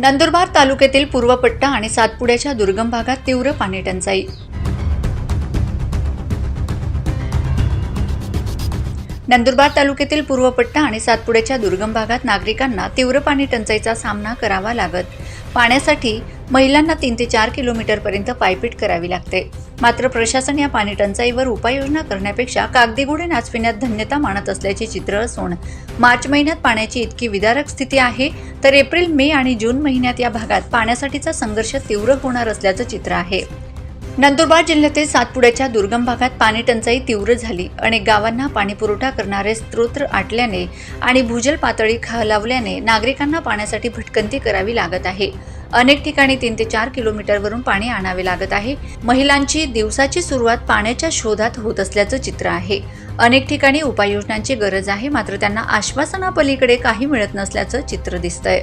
नंदुरबार तालुक्यातील पूर्वपट्टा आणि सातपुड्याच्या दुर्गम भागात तीव्र पाणी टंचाई. नंदुरबार तालुक्यातील पूर्वपट्टा आणि सातपुड्याच्या दुर्गम भागात नागरिकांना तीव्र पाणी टंचाईचा सामना करावा लागत. पाण्यासाठी महिलांना तीन ते चार किलोमीटरपर्यंत पायपीट करावी लागते. मात्र प्रशासन या पाणी टंचाईवर उपाययोजना करण्यापेक्षा कागदी गुढे नाचविण्यात धन्यता मानत असल्याचे चित्र असून मार्च महिन्यात पाण्याची इतकी विदारक स्थिती आहे तर एप्रिल मे आणि जून महिन्यात या भागात पाण्यासाठीचा संघर्ष तीव्र होणार असल्याचं चित्र आहे. नंदुरबार जिल्ह्यातील सातपुड्याच्या दुर्गम भागात पाणी टंचाई तीव्र झाली. अनेक गावांना पाणीपुरवठा करणारे स्त्रोत्र आटल्याने आणि भूजल पातळी खालावल्याने नागरिकांना पाण्यासाठी भटकंती करावी लागत आहे. अनेक ठिकाणी तीन ते चार किलोमीटरवरून पाणी आणावे लागत आहे. महिलांची दिवसाची सुरुवात पाण्याच्या शोधात होत असल्याचं चित्र आहे. अनेक ठिकाणी उपाययोजनांची गरज आहे मात्र त्यांना आश्वासनापलीकडे काही मिळत नसल्याचं चित्र दिसतंय.